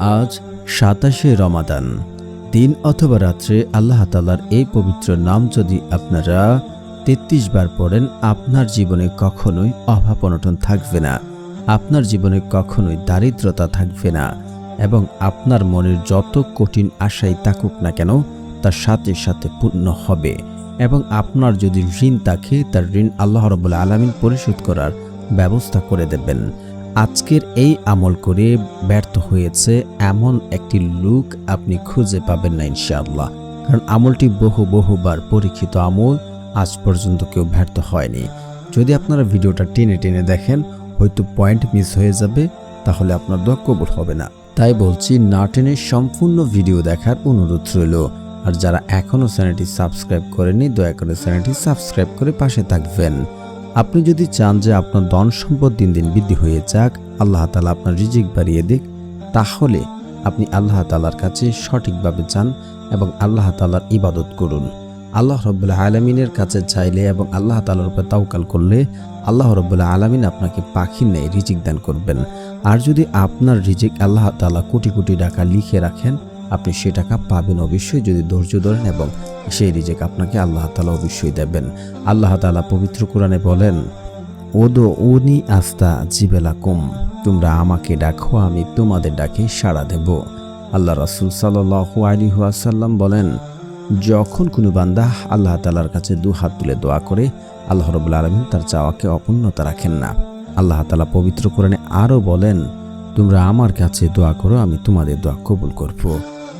আজ সাতাশে রমাদান। দিন অথবা রাত্রে আল্লাহ তালার এই পবিত্র নাম যদি আপনারা তেত্রিশ বার পড়েন, আপনার জীবনে কখনোই অভাব অনটন থাকবে না। আপনার জীবনে কখনোই দারিদ্রতা থাকবে না এবং আপনার মনের যত কঠিন আশাই থাকুক না কেন, তার সাথে সাথে পূর্ণ হবে এবং আপনার যদি ঋণ থাকে, তার ঋণ আল্লাহ রবুল্লা আলমিন পরিশোধ করার ব্যবস্থা করে দেবেন। আজকের এই আমল করে ব্যর্থ হয়েছে এমন একটি লুক আপনি খুঁজে পাবেন না ইনশাআল্লাহ। কারণ আমলটি বহু বহুবার পরীক্ষিত আমল, আজ পর্যন্ত কেউ ব্যর্থ হয়নি। যদি আপনারা ভিডিওটা টেনে টেনে দেখেন, হয়তো পয়েন্ট মিস হয়ে যাবে, তাহলে আপনার দোয়া কবুল হবে না। তাই বলছি, না টেনে সম্পূর্ণ ভিডিও দেখার অনুরোধ রইল। আর যারা এখনও চ্যানেলটি সাবস্ক্রাইব করেনি দয়া করে চ্যানেলটি সাবস্ক্রাইব করে পাশে থাকবেন। আপনি যদি চান যে আপনার ধন সম্পদ দিন দিন বৃদ্ধি হয়ে যাক, আল্লাহ তালা আপনার রিজিক বাড়িয়ে দিক, তাহলে আপনি আল্লাহ তালার কাছে সঠিকভাবে চান এবং আল্লাহ তালার ইবাদত করুন। আল্লাহ রব্বুল্লাহ আলমিনের কাছে চাইলে এবং আল্লাহ তালার উপর তাওকাল করলে আল্লাহ রব্বুল্লাহ আলমিন আপনাকে পাখির নেই রিজিক দান করবেন। আর যদি আপনার রিজিক আল্লাহ তালা কোটি কোটি টাকা লিখে রাখেন আপনি সে টাকা পাবেন অবশ্যই যদি ধৈর্য ধরেন এবং সেই রিজেক আপনাকে আল্লাহ তালা অবশ্যই দেবেন। আল্লাহ তালা পবিত্র কোরআনে বলেন ওদো উনি আস্তা জিবেলা কুম তোমরা আমাকে ডাকো, আমি তোমাদের ডাকে সাড়া দেব। আল্লাহ রাসুল সাল্লু আলী বলেন, যখন কোনো বান্দা আল্লাহ তালার কাছে দু হাত তুলে দোয়া করে, আল্লাহ রবুল্লা আলমিন তার চাওয়াকে অপূর্ণতা রাখেন না। আল্লাহ তালা পবিত্র কোরআনে আরও বলেন, তোমরা আমার কাছে দোয়া করো, আমি তোমাদের দোয়া কবুল করব।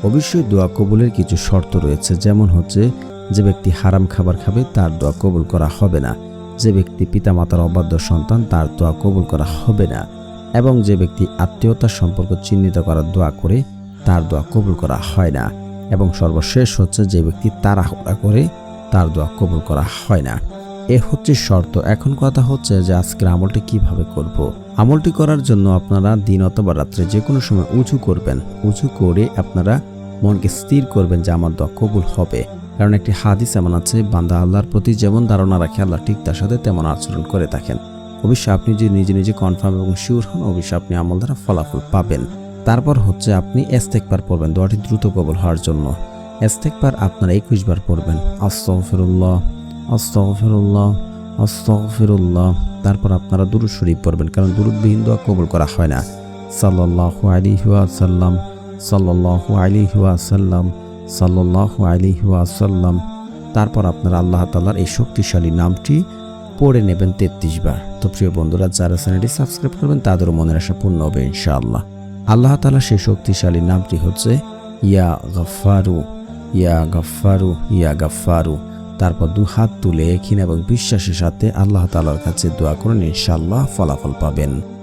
অবশ্যই দোয়া কবুলের কিছু শর্ত রয়েছে। যেমন হচ্ছে, যে ব্যক্তি হারাম খাবার খাবে, তার দোয়া কবুল করা হবে না। যে ব্যক্তি পিতামাতার অবাধ্য সন্তান, তার দোয়া কবুল করা হবে না। এবং যে ব্যক্তি আত্মীয়তার সম্পর্ক চিহ্নিত করার দোয়া করে, তার দোয়া কবুল করা হয় না। এবং সর্বশেষ হচ্ছে, যে ব্যক্তি তাড়াহুড়া করে, তার দোয়া কবুল করা হয় না। এ হচ্ছে শর্ত। এখন কথা হচ্ছে, যে আজকের আমলটি কীভাবে করব। আমলটি করার জন্য আপনারা দিন অথবা রাত্রে যে কোনো সময় উঁচু করবেন। উঁচু করে আপনারা মনকে স্থির করবেন যে আমার দোয়া কবুল হবে। কারণ একটি হাদিস এমন আছে, বান্দা আল্লাহর প্রতি যেমন ধারণা রাখে, আল্লাহ ঠিক তার সাথে তেমন আচরণ করে থাকেন। অবশ্যই আপনি যদি নিজে নিজে কনফার্ম এবং শিওর হন, অবশ্যই আপনি আমল দ্বারা ফলাফল পাবেন। তারপর হচ্ছে আপনি এস্তেকবার পড়বেন, দোয়াটি দ্রুত কবল হওয়ার জন্য। এস্তেকবার আপনারা একুশ বার পড়বেন। আস্তফিরুল্লাহ আস্তফিরুল্লাহ আস্তফিরুল্লাহ তারপর আপনারা দুরুদ শরীফ পড়বেন, কারণ দুরুদবিহীন দোয়া কবুল করা হয় না। সাল্লাহ আলী সাল্লাম সাল্লাহ আলী সাল্লাম সাল্লাহ আলী সাল্লাম তারপর আপনারা আল্লাহ তালার এই শক্তিশালী নামটি পড়ে নেবেন তেত্রিশ বার। তো প্রিয় বন্ধুরা, যারা চ্যানেলটি সাবস্ক্রাইব করবেন, তাদেরও মনের আশা পূর্ণ হবে ইনশাআল্লাহ। আল্লাহ তালা সেই শক্তিশালী নামটি হচ্ছে, ইয়া গফারু ইয়া গফারু ইয়া গফারু তারপর দু হাত তুলে এখিন এবং বিশ্বাসের সাথে আল্লাহ তালার কাছে দোয়া করুন, ইনশাআল্লাহ ফলাফল পাবেন।